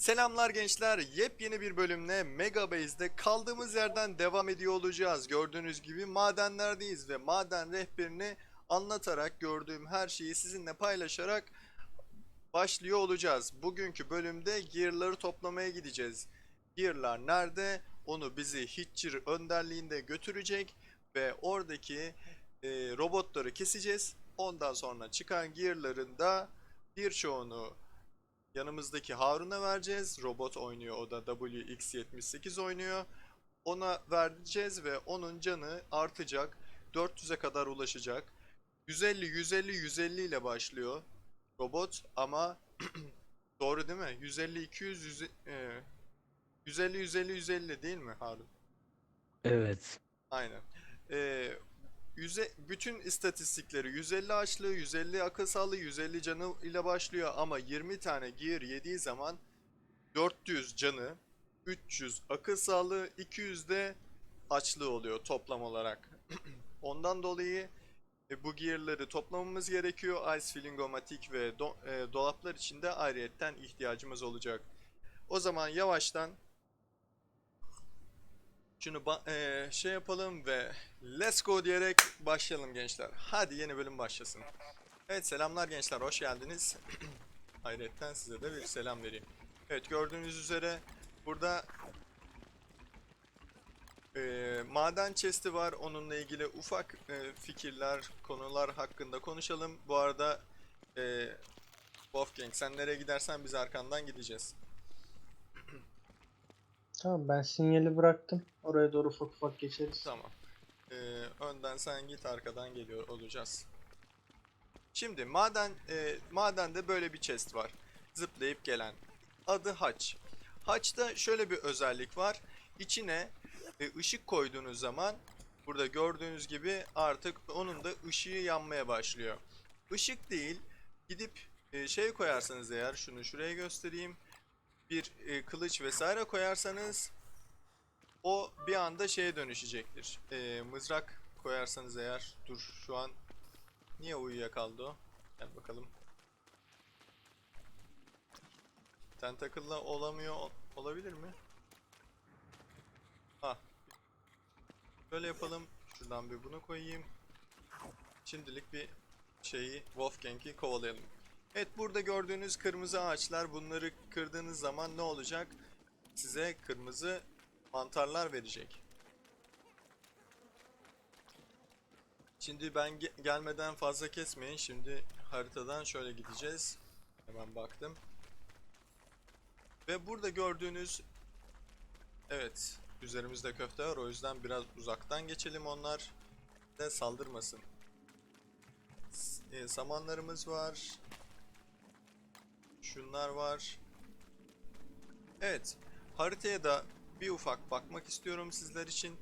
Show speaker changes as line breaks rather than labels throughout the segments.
Selamlar gençler. Yepyeni bir bölümle Mega Base'de kaldığımız yerden devam ediyor olacağız. Gördüğünüz gibi madenlerdeyiz ve maden rehberini anlatarak gördüğüm her şeyi sizinle paylaşarak başlıyor olacağız. Bugünkü bölümde gear'ları toplamaya gideceğiz. Gear'lar nerede? Onu bizi Hitcher önderliğinde götürecek ve oradaki e, robotları keseceğiz. Ondan sonra çıkan gear'ların da birçoğunu yanımızdaki Harun'a vereceğiz. Robot oynuyor o da WX78 oynuyor. Ona vereceğiz ve onun canı artacak. 400'e kadar ulaşacak. 150 150 150 ile başlıyor robot ama doğru değil mi? 150 200 100, e, 150 150 150 değil mi Harun?
Evet.
Aynen. Ee, yüze, bütün istatistikleri 150 açlığı, 150 akıl sağlığı, 150 canı ile başlıyor ama 20 tane gear yediği zaman 400 canı, 300 akıl sağlığı, 200 de açlığı oluyor toplam olarak. Ondan dolayı e, bu gear'ları toplamamız gerekiyor. Ice Fillingomatik ve do- e, dolaplar için de ayrıyetten ihtiyacımız olacak. O zaman yavaştan şunu eee, şey yapalım ve let's go diyerek başlayalım gençler. Hadi yeni bölüm başlasın. Evet selamlar gençler hoş geldiniz. Hayretten size de bir selam vereyim. Evet gördüğünüz üzere burada eee, maden chest'i var. Onunla ilgili ufak eee, fikirler, konular hakkında konuşalım. Bu arada eee Wolfgang sen nereye gidersen biz arkandan gideceğiz.
Tamam ben sinyali bıraktım. Oraya doğru ufak ufak geçeriz.
Tamam. Ee, önden sen git arkadan geliyor olacağız. Şimdi maden e, madende böyle bir chest var. Zıplayıp gelen. Adı haç. Haçta şöyle bir özellik var. İçine e, ışık koyduğunuz zaman burada gördüğünüz gibi artık onun da ışığı yanmaya başlıyor. Işık değil gidip e, şey koyarsanız eğer şunu şuraya göstereyim. Bir e, kılıç vesaire koyarsanız o bir anda şeye dönüşecektir. Ee, mızrak koyarsanız eğer dur şu an niye uyuyakaldı o? Gel bakalım. Tentacle'la olamıyor ol- olabilir mi? Ha. Böyle yapalım. Şuradan bir bunu koyayım. Şimdilik bir şeyi Wolfgang'i kovalayalım. Evet burada gördüğünüz kırmızı ağaçlar bunları kırdığınız zaman ne olacak? Size kırmızı mantarlar verecek. Şimdi ben ge- gelmeden fazla kesmeyin. Şimdi haritadan şöyle gideceğiz. Hemen baktım. Ve burada gördüğünüz Evet, üzerimizde köfte var. O yüzden biraz uzaktan geçelim onlar de saldırmasın. E, samanlarımız var. Şunlar var. Evet, haritaya da bir ufak bakmak istiyorum sizler için.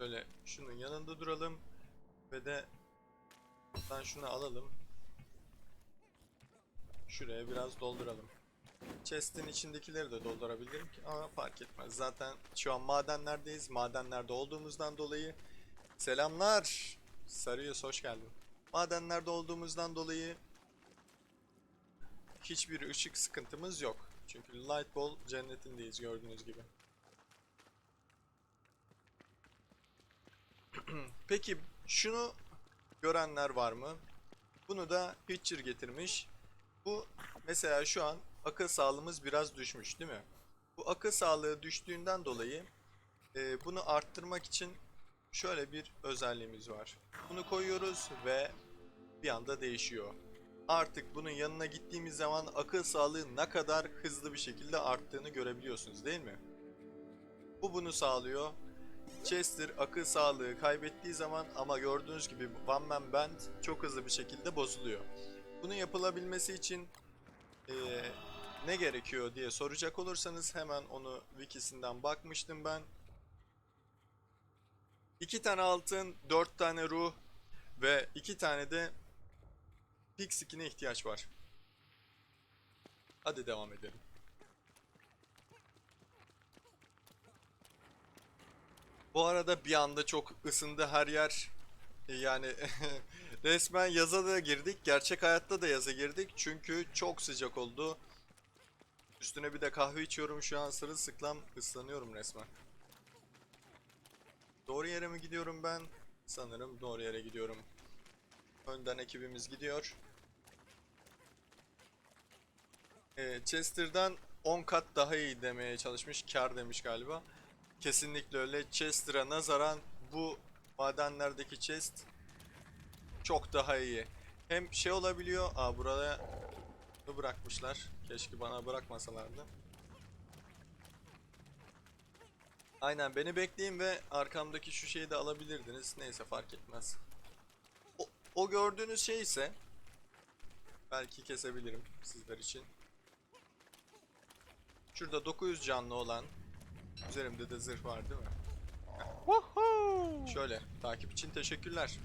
Böyle şunun yanında duralım ve de buradan şunu alalım. Şuraya biraz dolduralım. Chest'in içindekileri de doldurabilirim ki ama fark etmez. Zaten şu an madenlerdeyiz. Madenlerde olduğumuzdan dolayı selamlar. Sarıyos hoş geldin. Madenlerde olduğumuzdan dolayı hiçbir ışık sıkıntımız yok. Çünkü Light Ball cennetindeyiz gördüğünüz gibi. Peki şunu görenler var mı? Bunu da Hitcher getirmiş. Bu mesela şu an akıl sağlığımız biraz düşmüş değil mi? Bu akıl sağlığı düştüğünden dolayı e, bunu arttırmak için şöyle bir özelliğimiz var. Bunu koyuyoruz ve bir anda değişiyor artık bunun yanına gittiğimiz zaman akıl sağlığı ne kadar hızlı bir şekilde arttığını görebiliyorsunuz değil mi? Bu bunu sağlıyor. Chester akıl sağlığı kaybettiği zaman ama gördüğünüz gibi One Man Band çok hızlı bir şekilde bozuluyor. Bunun yapılabilmesi için eee, ne gerekiyor diye soracak olursanız hemen onu wikisinden bakmıştım ben. İki tane altın, dört tane ruh ve iki tane de Pig skin'e ihtiyaç var. Hadi devam edelim. Bu arada bir anda çok ısındı her yer. E, Yani resmen yaza da girdik. Gerçek hayatta da yaza girdik. Çünkü çok sıcak oldu. Üstüne bir de kahve içiyorum şu an sırılsıklam ıslanıyorum resmen. Doğru yere mi gidiyorum ben? Sanırım doğru yere gidiyorum. Önden ekibimiz gidiyor. Ee, Chester'dan 10 kat daha iyi demeye çalışmış. Kar demiş galiba. Kesinlikle öyle. Chester'a nazaran bu madenlerdeki chest çok daha iyi. Hem şey olabiliyor. Aa buraya bırakmışlar. Keşke bana bırakmasalardı. Aynen beni bekleyin ve arkamdaki şu şeyi de alabilirdiniz. Neyse fark etmez. O, o gördüğünüz şey ise belki kesebilirim sizler için. Şurada 900 canlı olan üzerimde de zırh var değil mi? Heh. Şöyle takip için teşekkürler.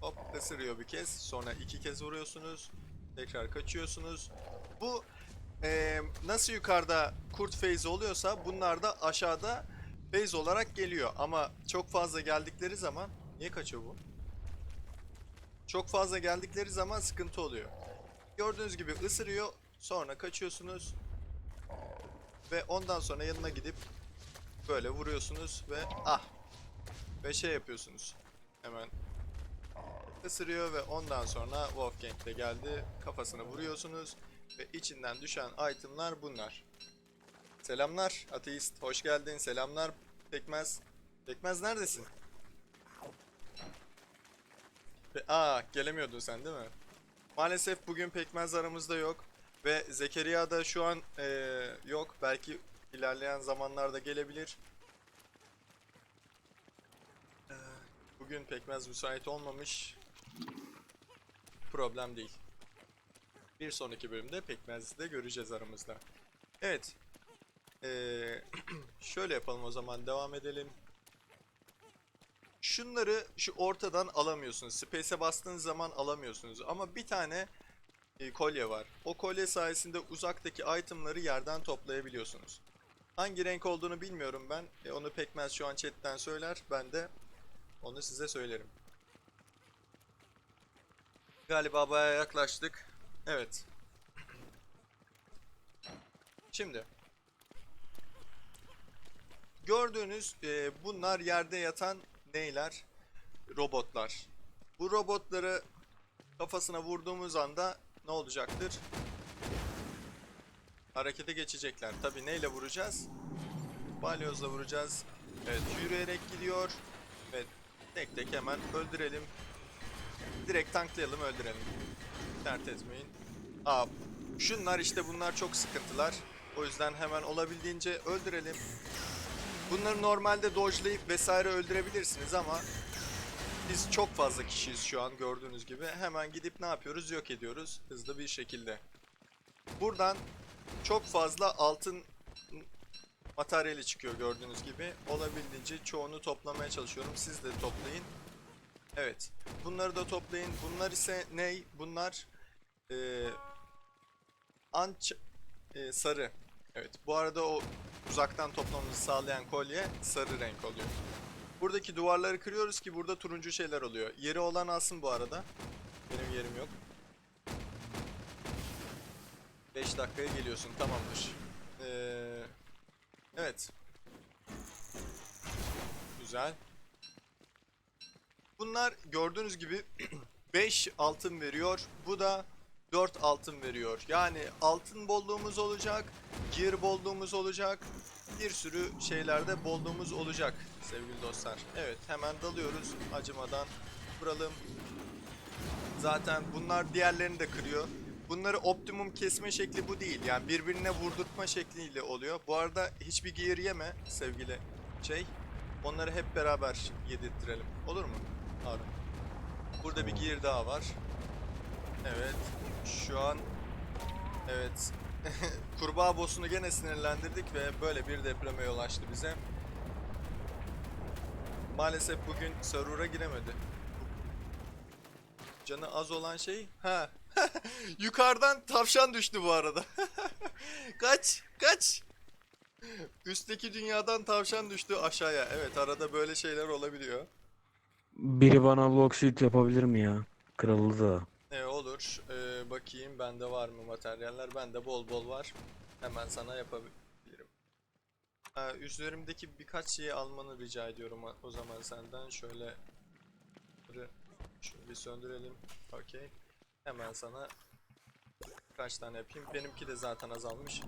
Hop ısırıyor bir kez. Sonra iki kez vuruyorsunuz. Tekrar kaçıyorsunuz. Bu eee, nasıl yukarıda kurt phase oluyorsa bunlar da aşağıda phase olarak geliyor. Ama çok fazla geldikleri zaman... Niye kaçıyor bu? Çok fazla geldikleri zaman sıkıntı oluyor. Gördüğünüz gibi ısırıyor. Sonra kaçıyorsunuz. Ve ondan sonra yanına gidip böyle vuruyorsunuz ve ah ve şey yapıyorsunuz. Hemen ısırıyor ve ondan sonra Wolfgang de geldi. Kafasına vuruyorsunuz ve içinden düşen itemlar bunlar. Selamlar ateist. Hoş geldin. Selamlar Pekmez. Pekmez neredesin? Pe Aa gelemiyordun sen değil mi? Maalesef bugün Pekmez aramızda yok. Ve Zekeriya da şu an eee, yok. Belki ilerleyen zamanlarda gelebilir. Eee, Bugün Pekmez müsait olmamış. Problem değil. Bir sonraki bölümde Pekmez'i de göreceğiz aramızda. Evet. Eee, şöyle yapalım o zaman devam edelim. Şunları şu ortadan alamıyorsunuz. Space'e bastığınız zaman alamıyorsunuz. Ama bir tane e, kolye var. O kolye sayesinde uzaktaki itemları yerden toplayabiliyorsunuz. Hangi renk olduğunu bilmiyorum ben. E, onu Pekmez şu an chatten söyler. Ben de onu size söylerim. Galiba bayağı yaklaştık. Evet. Şimdi. Gördüğünüz e, bunlar yerde yatan neyler? Robotlar. Bu robotları kafasına vurduğumuz anda ne olacaktır? Harekete geçecekler. Tabi neyle vuracağız? Balyozla vuracağız. Evet yürüyerek gidiyor. Ve tek tek hemen öldürelim. Direkt tanklayalım öldürelim. Dert etmeyin. Aa, şunlar işte bunlar çok sıkıntılar. O yüzden hemen olabildiğince öldürelim. Bunları normalde dodge'layıp vesaire öldürebilirsiniz ama biz çok fazla kişiyiz şu an gördüğünüz gibi. Hemen gidip ne yapıyoruz? Yok ediyoruz hızlı bir şekilde. Buradan çok fazla altın materyali çıkıyor gördüğünüz gibi. Olabildiğince çoğunu toplamaya çalışıyorum. Siz de toplayın. Evet. Bunları da toplayın. Bunlar ise ney? Bunlar eee anç eee, sarı. Evet. Bu arada o uzaktan toplamamızı sağlayan kolye sarı renk oluyor. Buradaki duvarları kırıyoruz ki burada turuncu şeyler oluyor. Yeri olan alsın bu arada. Benim yerim yok. 5 dakikaya geliyorsun. Tamamdır. Ee, evet. Güzel. Bunlar gördüğünüz gibi 5 altın veriyor. Bu da 4 altın veriyor. Yani altın bolluğumuz olacak. Gear bolluğumuz olacak. Bir sürü şeylerde bolluğumuz olacak sevgili dostlar. Evet hemen dalıyoruz acımadan. Vuralım. Zaten bunlar diğerlerini de kırıyor. Bunları optimum kesme şekli bu değil. Yani birbirine vurdurtma şekliyle oluyor. Bu arada hiçbir gear yeme sevgili şey. Onları hep beraber yedirttirelim. Olur mu? Harun. Burada bir gear daha var. Evet. Şu an evet kurbağa boss'unu gene sinirlendirdik ve böyle bir depreme yol açtı bize. Maalesef bugün server'a giremedi. Canı az olan şey ha yukarıdan tavşan düştü bu arada. kaç kaç. Üstteki dünyadan tavşan düştü aşağıya. Evet arada böyle şeyler olabiliyor.
Biri bana sheet yapabilir mi ya? Kralı da.
E olur. Ee, bakayım bende var mı materyaller? Bende bol bol var. Hemen sana yapabilirim. Ha, üzerimdeki birkaç şeyi almanı rica ediyorum o- zaman senden. Şöyle şunu söndürelim. Okey. Hemen sana birkaç tane yapayım. Benimki de zaten azalmış.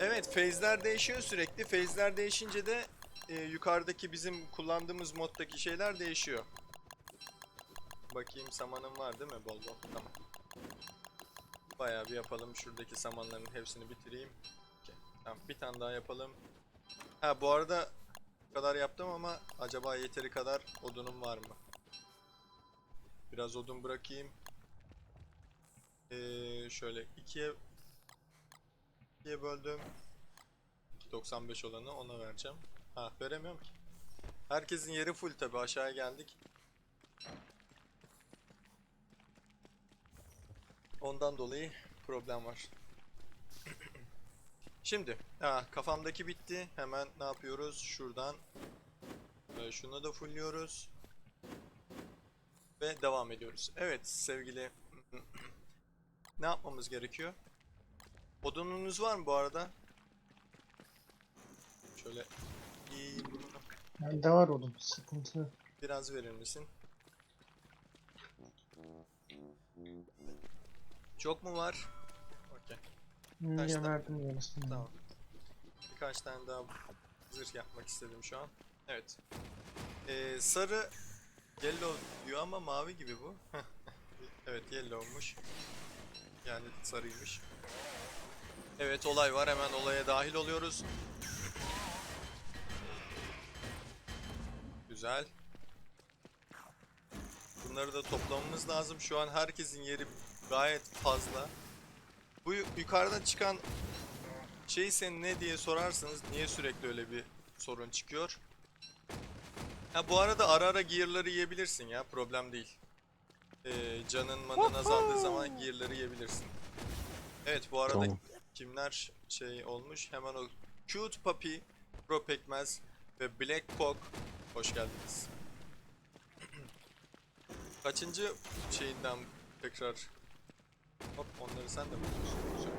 Evet, phase'ler değişiyor sürekli. Phase'ler değişince de e, yukarıdaki bizim kullandığımız moddaki şeyler değişiyor. Bakayım samanım var değil mi bol bol? Tamam. Bayağı bir yapalım. Şuradaki samanların hepsini bitireyim. Okey, Tamam, bir tane daha yapalım. Ha bu arada kadar yaptım ama acaba yeteri kadar odunum var mı? Biraz odun bırakayım. Ee, şöyle ikiye ikiye böldüm. 95 olanı ona vereceğim. Ha veremiyorum ki. Herkesin yeri full tabi aşağıya geldik. Ondan dolayı problem var. Şimdi ha, kafamdaki bitti. Hemen ne yapıyoruz? Şuradan e, şunu da fullliyoruz. Ve devam ediyoruz. Evet sevgili ne yapmamız gerekiyor? Odununuz var mı bu arada? Şöyle iyi
Bende var oğlum. Sıkıntı
biraz verir misin? Çok mu var? Okey.
Niye
tane?
verdim yarısını?
Tamam. Birkaç tane daha zırh yapmak istedim şu an. Evet. Ee, sarı yellow diyor ama mavi gibi bu. evet yellow'muş. Yani sarıymış. Evet olay var hemen olaya dahil oluyoruz. Güzel. Bunları da toplamamız lazım. Şu an herkesin yeri gayet fazla. Bu yu- yukarıdan çıkan şey sen ne diye sorarsanız niye sürekli öyle bir sorun çıkıyor? Ha bu arada ara ara gear'ları yiyebilirsin ya problem değil. Ee, canın manın azaldığı zaman gear'ları yiyebilirsin. Evet bu arada
Tamam.
kimler şey olmuş hemen o Cute Puppy, Pro Pekmez ve Black Pog hoş geldiniz. Kaçıncı şeyinden tekrar Hop onları sen de? Güzel.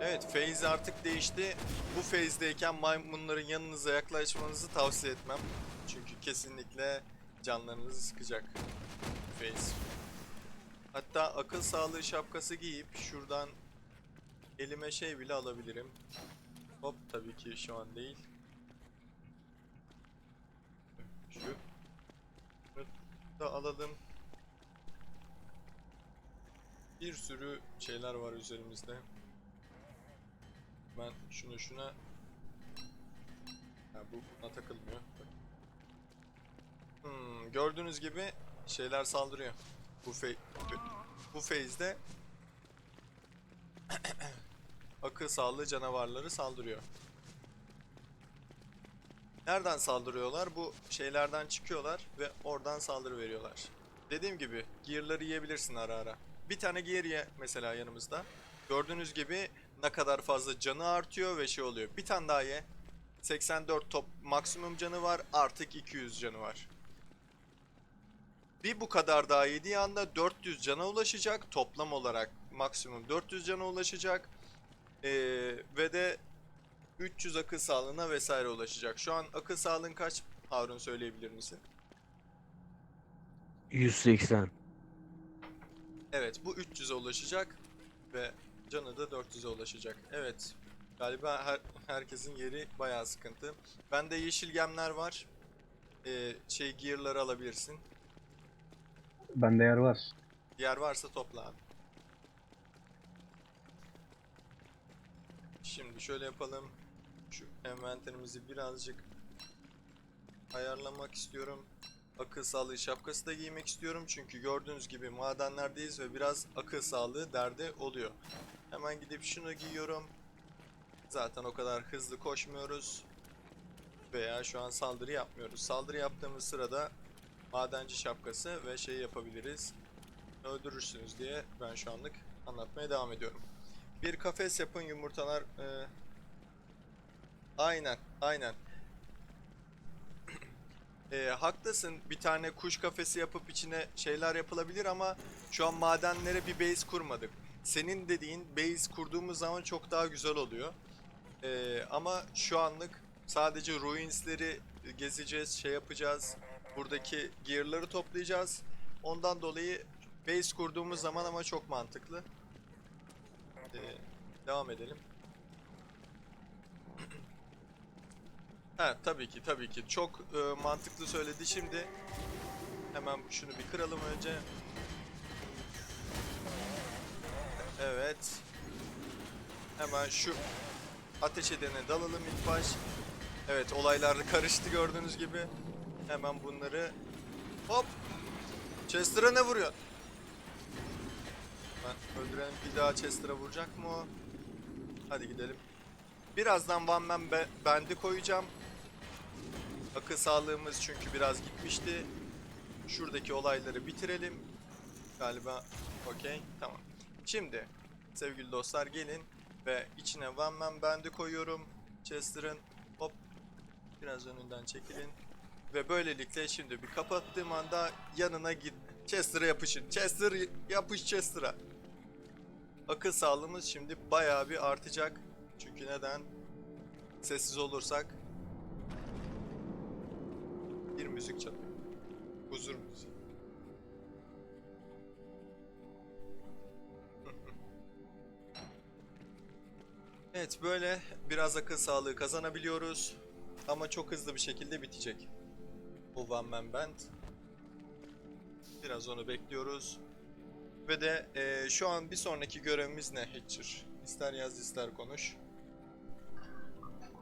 Evet phase artık değişti. Bu phase'deyken maymunların yanınıza yaklaşmanızı tavsiye etmem. Çünkü kesinlikle canlarınızı sıkacak phase. Hatta akıl sağlığı şapkası giyip şuradan elime şey bile alabilirim. Hop tabii ki şu an değil. Şu. Da alalım. Bir sürü şeyler var üzerimizde. Ben şunu şuna ha, bu buna takılmıyor. Hmm, gördüğünüz gibi şeyler saldırıyor. Bu fe bu phase'de akıl sağlığı canavarları saldırıyor. Nereden saldırıyorlar? Bu şeylerden çıkıyorlar ve oradan saldırı veriyorlar. Dediğim gibi gear'ları yiyebilirsin ara ara. Bir tane gear ye mesela yanımızda. Gördüğünüz gibi ne kadar fazla canı artıyor ve şey oluyor. Bir tane daha ye. 84 top maksimum canı var. Artık 200 canı var. Bir bu kadar daha yediği anda 400 cana ulaşacak. Toplam olarak maksimum 400 cana ulaşacak. Ee, ve de 300 akıl sağlığına vesaire ulaşacak. Şu an akıl sağlığın kaç Harun söyleyebilir misin?
180.
Evet bu 300'e ulaşacak ve canı da 400'e ulaşacak. Evet galiba her, herkesin yeri bayağı sıkıntı. Bende yeşil gemler var. Ee, şey gear'ları alabilirsin.
Bende yer var.
Yer varsa topla abi. Şimdi şöyle yapalım. Şu envanterimizi birazcık ayarlamak istiyorum. Akıl sağlığı şapkası da giymek istiyorum. Çünkü gördüğünüz gibi madenlerdeyiz ve biraz akıl sağlığı derdi oluyor. Hemen gidip şunu giyiyorum. Zaten o kadar hızlı koşmuyoruz. Veya şu an saldırı yapmıyoruz. Saldırı yaptığımız sırada madenci şapkası ve şey yapabiliriz öldürürsünüz diye ben şu anlık anlatmaya devam ediyorum. Bir kafes yapın yumurtalar e, aynen aynen Ee, haklısın. Bir tane kuş kafesi yapıp içine şeyler yapılabilir ama şu an madenlere bir base kurmadık. Senin dediğin base kurduğumuz zaman çok daha güzel oluyor. Ee, ama şu anlık sadece ruinsleri gezeceğiz, şey yapacağız. Buradaki gear'ları toplayacağız. Ondan dolayı base kurduğumuz zaman ama çok mantıklı. Ee, devam edelim. Ha tabii ki tabii ki çok e, mantıklı söyledi. Şimdi hemen şunu bir kıralım önce. Evet. Hemen şu ateş edene dalalım ilk baş. Evet olaylar karıştı gördüğünüz gibi. Hemen bunları hop. Chester'a ne vuruyor? Ben öldürelim bir daha Chester'a vuracak mı o? Hadi gidelim. Birazdan One Man Ba- Band'i koyacağım. Akıl sağlığımız çünkü biraz gitmişti. Şuradaki olayları bitirelim. Galiba okey tamam. Şimdi sevgili dostlar gelin ve içine One Man Band'i koyuyorum. Chester'ın hop biraz önünden çekilin. Ve böylelikle şimdi bir kapattığım anda yanına git. Chester'a yapışın. Chester yapış Chester'a. Akıl sağlığımız şimdi bayağı bir artacak. Çünkü neden? Sessiz olursak bir müzik çalıyor. Huzur müziği. Evet böyle biraz akıl sağlığı kazanabiliyoruz. Ama çok hızlı bir şekilde bitecek. Bu One Man Band. Biraz onu bekliyoruz. Ve de eee, şu an bir sonraki görevimiz ne Hatcher? İster yaz ister konuş.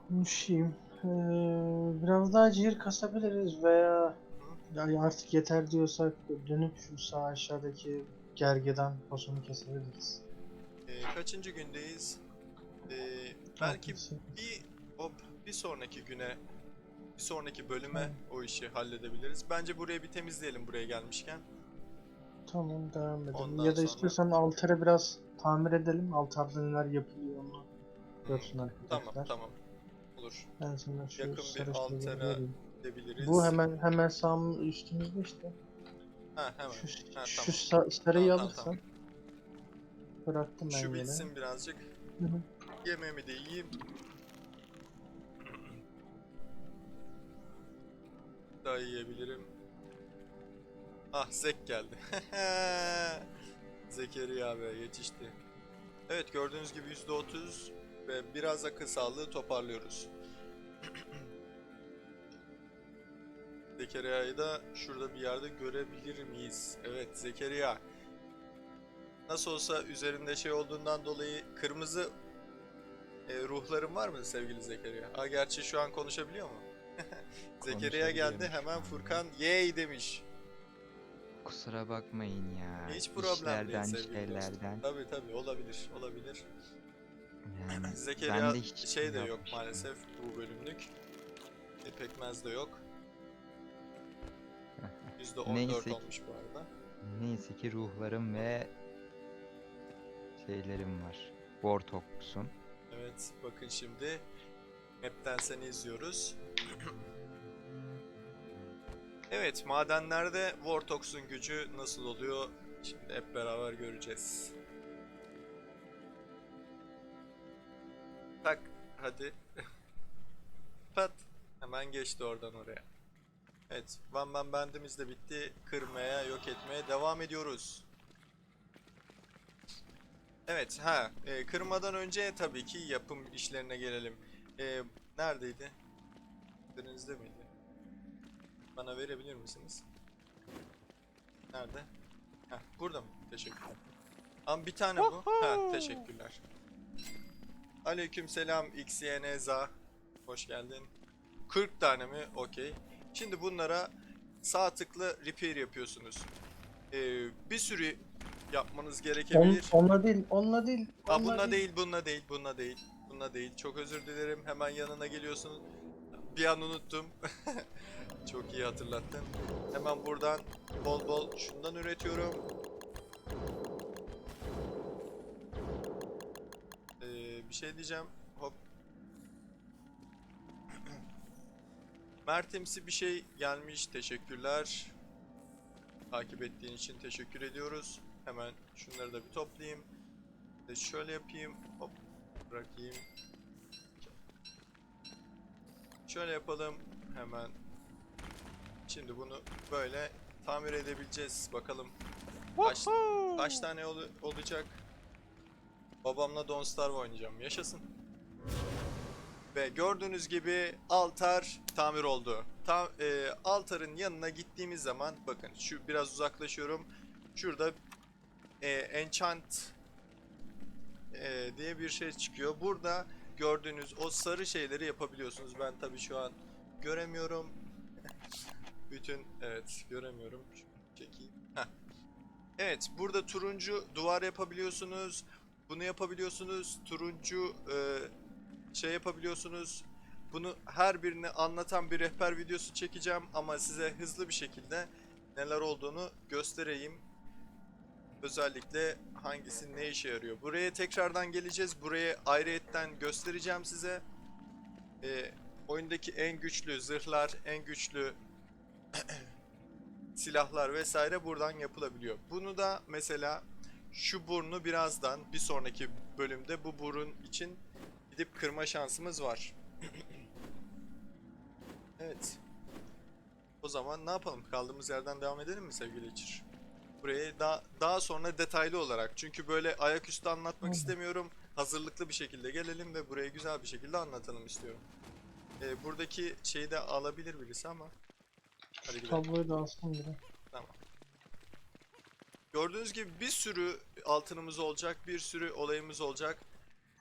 Konuşayım. Ee, biraz daha ciğer kasabiliriz veya ya artık yeter diyorsak dönüp şu sağ aşağıdaki gergeden posunu kesebiliriz.
Eee, kaçıncı gündeyiz? Eee, belki bir hop bir sonraki güne bir sonraki bölüme o işi halledebiliriz. Bence burayı bir temizleyelim buraya gelmişken.
Tamam devam edelim.
Ondan
ya da
sonra-
istiyorsan altarı biraz tamir edelim. Altarda neler yapılıyor onu görsün arkadaşlar.
Tamam tamam. Olur.
Ben sana şu
Yakın bir
vereyim.
Gidebiliriz.
Bu hemen hemen sağ üstümüzde işte.
Ha hemen.
Şu,
Ha,
şu
tamam.
sa- sarıyı
Tamam,
alırsan.
tamam.
Bıraktım ben
Şu
yine.
bitsin birazcık.
Hı hı.
Yemeğimi de yiyeyim. Daha yiyebilirim. Ah Zek geldi. Zekeriya be yetişti. Evet gördüğünüz gibi %30 ve biraz akıl sağlığı toparlıyoruz. Zekeriya'yı da şurada bir yerde görebilir miyiz? Evet Zekeriya. Nasıl olsa üzerinde şey olduğundan dolayı kırmızı e, ruhların var mı sevgili Zekeriya? Aa gerçi şu an konuşabiliyor mu? Zekeriya geldi hemen. Furkan yey demiş.
Kusura bakmayın ya.
Hiç problem değil
İşlerden,
sevgili dostum.
şeylerden.
Tabi tabi olabilir olabilir.
Yani
Zekeriya
de hiç
şey de yok
yapmıştım.
maalesef bu bölümlük. E, pekmez de yok. %14
Neyse ki-
olmuş bu arada.
Neyse ki ruhlarım ve şeylerim var. Vortox'un.
Evet bakın şimdi map'ten seni izliyoruz. evet madenlerde Vortox'un gücü nasıl oluyor? Şimdi hep beraber göreceğiz. Hadi. Pat. Hemen geçti oradan oraya. Evet One Man Band'imiz de bitti. Kırmaya, yok etmeye devam ediyoruz. Evet, ha, e, kırmadan önce tabii ki yapım işlerine gelelim. E, neredeydi? Elinizde miydi? Bana verebilir misiniz? Nerede? Heh, burada mı? Teşekkürler. Ama bir tane bu. Ha, teşekkürler. Aleykümselam XYNZ. Hoş geldin. 40 tane mi? Okey. Şimdi bunlara sağ tıkla repair yapıyorsunuz. E, bir sürü yapmanız
On,
gerekebilir.
onunla değil, onunla değil.
Aa,
onunla
bununla değil, bununla değil, bununla değil. Bununla değil. Çok özür dilerim. Hemen yanına geliyorsun. Bir an unuttum. Çok iyi hatırlattın. Hemen buradan bol bol şundan üretiyorum. Bir şey diyeceğim. Hop. Mertemsi bir şey gelmiş. Teşekkürler. Takip ettiğin için teşekkür ediyoruz. Hemen şunları da bir toplayayım. De şöyle yapayım. Hop bırakayım. Şöyle yapalım. Hemen. Şimdi bunu böyle tamir edebileceğiz. Bakalım kaç, kaç tane olu- olacak. Babamla Don't Starve oynayacağım. Yaşasın. Ve gördüğünüz gibi altar tamir oldu. Tam e, altarın yanına gittiğimiz zaman bakın şu biraz uzaklaşıyorum. Şurada e, enchant e, diye bir şey çıkıyor. Burada gördüğünüz o sarı şeyleri yapabiliyorsunuz. Ben tabii şu an göremiyorum. Bütün evet göremiyorum. Çekeyim. Heh. Evet burada turuncu duvar yapabiliyorsunuz. Bunu yapabiliyorsunuz. Turuncu e, şey yapabiliyorsunuz. Bunu her birini anlatan bir rehber videosu çekeceğim ama size hızlı bir şekilde neler olduğunu göstereyim. Özellikle hangisi ne işe yarıyor. Buraya tekrardan geleceğiz. Burayı ayrıyetten göstereceğim size. Ee, oyundaki en güçlü zırhlar, en güçlü silahlar vesaire buradan yapılabiliyor. Bunu da mesela şu burnu birazdan bir sonraki bölümde bu burun için gidip kırma şansımız var. evet. O zaman ne yapalım? Kaldığımız yerden devam edelim mi sevgili İçir? Burayı daha, daha sonra detaylı olarak çünkü böyle ayaküstü anlatmak istemiyorum. Hazırlıklı bir şekilde gelelim ve burayı güzel bir şekilde anlatalım istiyorum. Ee, buradaki şeyi de alabilir birisi ama. Hadi gidelim.
Tabloyu da alsın biri.
Gördüğünüz gibi bir sürü altınımız olacak, bir sürü olayımız olacak.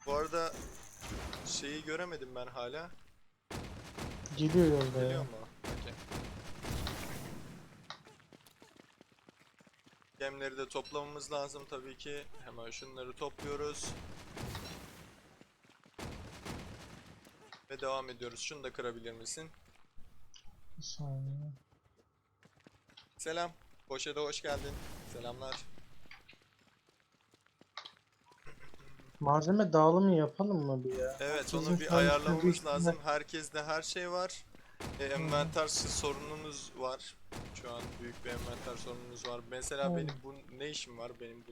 Bu arada şeyi göremedim ben hala.
Geliyor yolda
Geliyor
ya.
mu? Okey. Gemleri de toplamamız lazım tabii ki. Hemen şunları topluyoruz. Ve devam ediyoruz. Şunu da kırabilir misin?
Bir saniye.
Selam. Boşa da hoş geldin. Selamlar.
Malzeme dağılımı yapalım mı bir ya?
Evet onu
Bizim
bir
an
ayarlamamız
üstünde-
lazım. Herkeste her şey var. E, envanter sorunumuz var. Şu an büyük bir envanter sorunumuz var. Mesela
Hmm.
benim bu ne işim var benim bu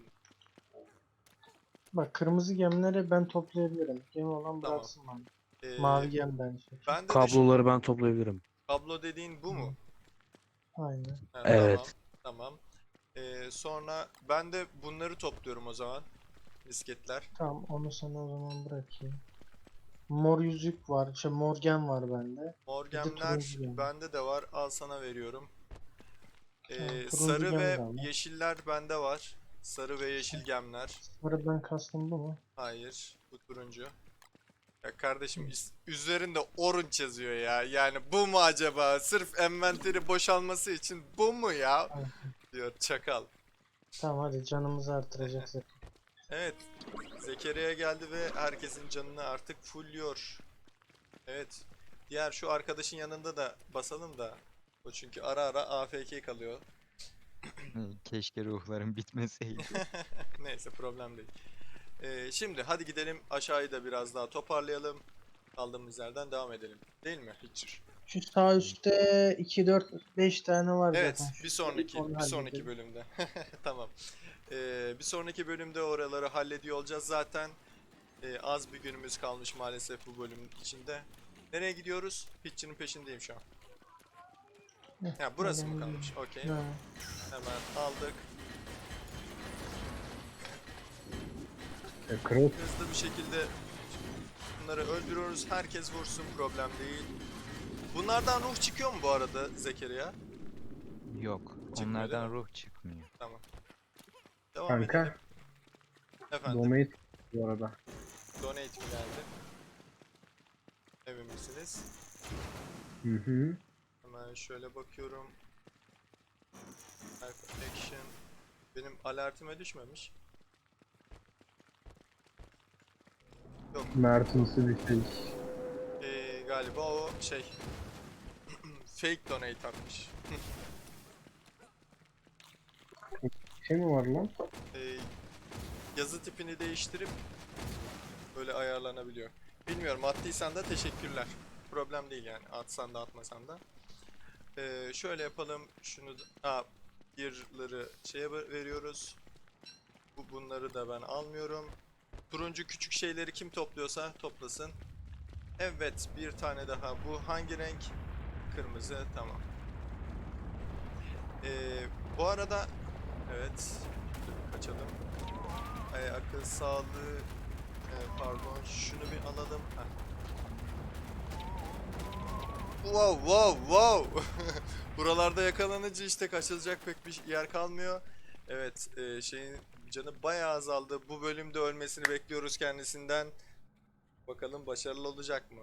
Bak kırmızı gemleri ben toplayabilirim. Gemi olan
Tamam.
bıraksın bana.
e,
Mavi gem ben şey.
Ben de
Kabloları ben toplayabilirim.
kablo dediğin bu mu?
Aynen.
Ha,
Evet.
Tamam. tamam. E, sonra ben de bunları topluyorum o zaman. Misketler.
Tamam onu sana o zaman bırakayım. Mor yüzük var. Şey mor gem var bende.
Mor
de
gemler
turuncu gem.
bende de var. Al sana veriyorum. E,
Tamam, turuncu
sarı
gem
ve
de
yeşiller bende var. Sarı ve yeşil gemler.
Ben kastım bu mu?
Hayır, bu turuncu. Ya kardeşim is- üzerinde orange yazıyor ya. Yani bu mu acaba? Sırf envanteri boşalması için bu mu ya? Diyor çakal.
Tamam hadi canımızı artıracak.
Evet. Zekeriya geldi ve herkesin canını artık fullüyor. Evet. Diğer şu arkadaşın yanında da basalım da. O çünkü ara ara AFK kalıyor.
Keşke ruhlarım bitmeseydi.
Neyse problem değil. Ee, şimdi hadi gidelim aşağıyı da biraz daha toparlayalım. Kaldığımız yerden devam edelim. Değil mi Hitcher?
Şu sağ üstte 2, 4, 5 tane var
Evet,
zaten. Şu
bir sonraki bir sonraki bölümde. Tamam. Ee, bir sonraki bölümde oraları hallediyor olacağız zaten. Ee, az bir günümüz kalmış maalesef bu bölüm içinde. Nereye gidiyoruz? Hitcher'ın peşindeyim şu an.
Heh,
Ya burası mı kalmış? Okey. Hemen aldık.
E,
Hızlı bir şekilde bunları öldürüyoruz. Herkes vursun problem değil. Bunlardan ruh çıkıyor mu bu arada Zekeriya?
Yok.
değil
Onlardan ruh çıkmıyor.
Tamam. Devam
Kanka.
edelim. Efendim,
Donate bu arada.
donate mi geldi? Emin misiniz?
Hı hı.
Hemen şöyle bakıyorum. Action. Benim alertime düşmemiş. Yok,
Mert'insi bir şey.
ee, galiba o şey fake donate atmış.
Şey mi var lan?
Ee, yazı tipini değiştirip böyle ayarlanabiliyor. Bilmiyorum attıysan da teşekkürler. problem değil yani. Atsan da atmasan da. Ee, şöyle yapalım. Şunu da... Gear'ları şeye ver- veriyoruz. Bu bunları da ben almıyorum. Turuncu küçük şeyleri kim topluyorsa toplasın. Evet, bir tane daha. Bu hangi renk? Kırmızı. Tamam. Ee, bu arada evet kaçalım. Ay, akıl sağlığı e, pardon şunu bir alalım. Heh. Wow wow wow. Buralarda yakalanınca işte kaçılacak pek bir yer kalmıyor. Evet e, şeyin canı bayağı azaldı. Bu bölümde ölmesini bekliyoruz kendisinden. Bakalım başarılı olacak mı?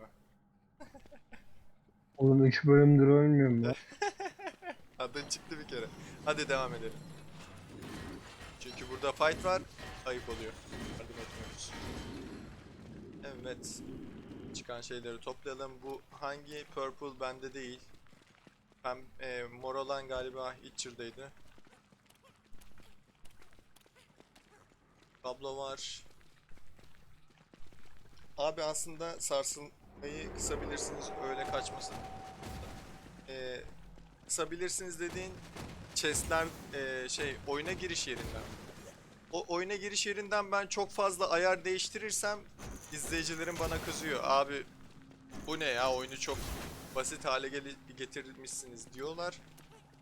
Oğlum 3 bölümdür ölmüyorum ben.
Adın çıktı bir kere. Hadi devam edelim. Çünkü burada fight var. Ayıp oluyor. Yardım etmiyoruz. Evet. Çıkan şeyleri toplayalım. Bu hangi purple bende değil. Pem, e, mor olan galiba Itcher'daydı. Kablo var. Abi aslında sarsılmayı kısabilirsiniz öyle kaçmasın. Ee, kısabilirsiniz dediğin chestler e, şey oyuna giriş yerinden. O oyuna giriş yerinden ben çok fazla ayar değiştirirsem izleyicilerim bana kızıyor. Abi bu ne ya oyunu çok basit hale getirmişsiniz diyorlar.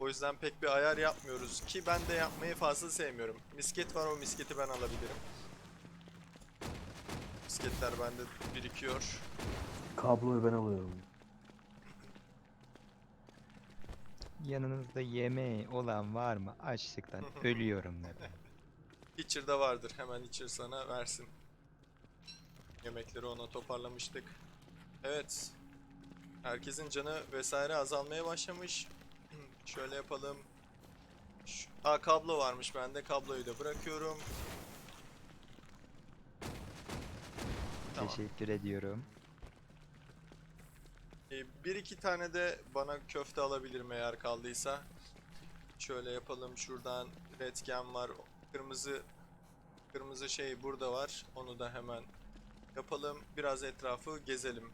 O yüzden pek bir ayar yapmıyoruz ki ben de yapmayı fazla sevmiyorum. Misket var o misketi ben alabilirim. Misketler bende birikiyor.
Kabloyu ben alıyorum.
Yanınızda yemeği olan var mı? Açlıktan ölüyorum dedi.
Itcher'da vardır. Hemen Itcher sana versin. Yemekleri ona toparlamıştık. Evet. Herkesin canı vesaire azalmaya başlamış. Şöyle yapalım. Şu... Aa kablo varmış bende. Kabloyu da bırakıyorum. Tamam.
Teşekkür ediyorum.
Ee, bir iki tane de bana köfte alabilirim eğer kaldıysa. Şöyle yapalım. Şuradan redgen var. Kırmızı kırmızı şey burada var. Onu da hemen yapalım. Biraz etrafı gezelim.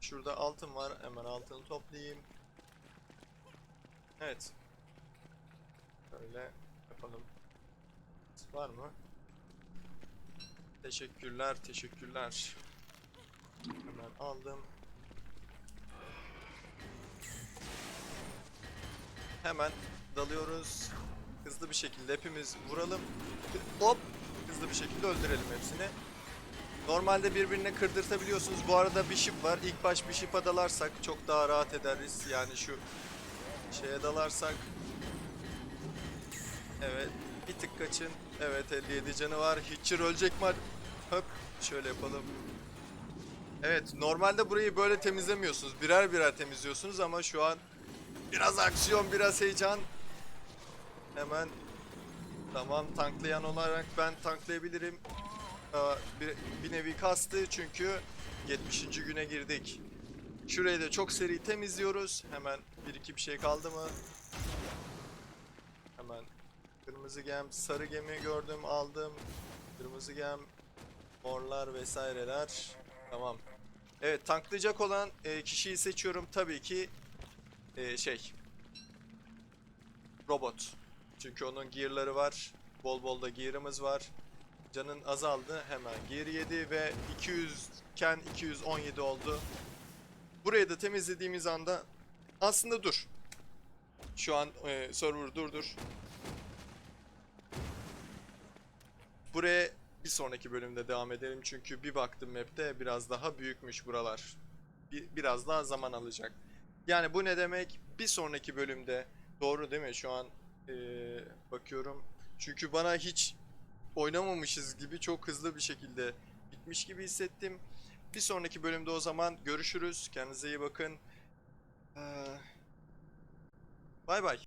Şurada altın var. Hemen altını toplayayım. Evet. Böyle yapalım. Var mı? Teşekkürler, teşekkürler. Hemen aldım. Hemen dalıyoruz. Hızlı bir şekilde hepimiz vuralım. Hop! Hızlı bir şekilde öldürelim hepsini. Normalde birbirine kırdırtabiliyorsunuz. Bu arada Bishop var. İlk baş Bishop'a dalarsak çok daha rahat ederiz. Yani şu şeye dalarsak. Evet. Bir tık kaçın. Evet 57 canı var. Hitcher ölecek mi? Hop. Şöyle yapalım. Evet normalde burayı böyle temizlemiyorsunuz. Birer birer temizliyorsunuz ama şu an Biraz aksiyon, biraz heyecan. Hemen tamam tanklayan olarak ben tanklayabilirim. Bir, bir nevi kastı çünkü 70. güne girdik. Şurayı da çok seri temizliyoruz. Hemen bir iki bir şey kaldı mı? Hemen kırmızı gem, sarı gemi gördüm, aldım. Kırmızı gem, morlar vesaireler. Tamam. Evet tanklayacak olan e, kişiyi seçiyorum. Tabii ki ee, şey robot. Çünkü onun gear'ları var. Bol bol da gear'ımız var. Canın azaldı. Hemen gear yedi ve 200 iken 217 oldu. Burayı da temizlediğimiz anda aslında dur. Şu an e, server durdur. Buraya bir sonraki bölümde devam edelim çünkü bir baktım map'te biraz daha büyükmüş buralar. Bir, biraz daha zaman alacak. Yani bu ne demek? Bir sonraki bölümde doğru değil mi? Şu an eee, bakıyorum. Çünkü bana hiç oynamamışız gibi çok hızlı bir şekilde bitmiş gibi hissettim. Bir sonraki bölümde o zaman görüşürüz. Kendinize iyi bakın. Ee, Bay bay.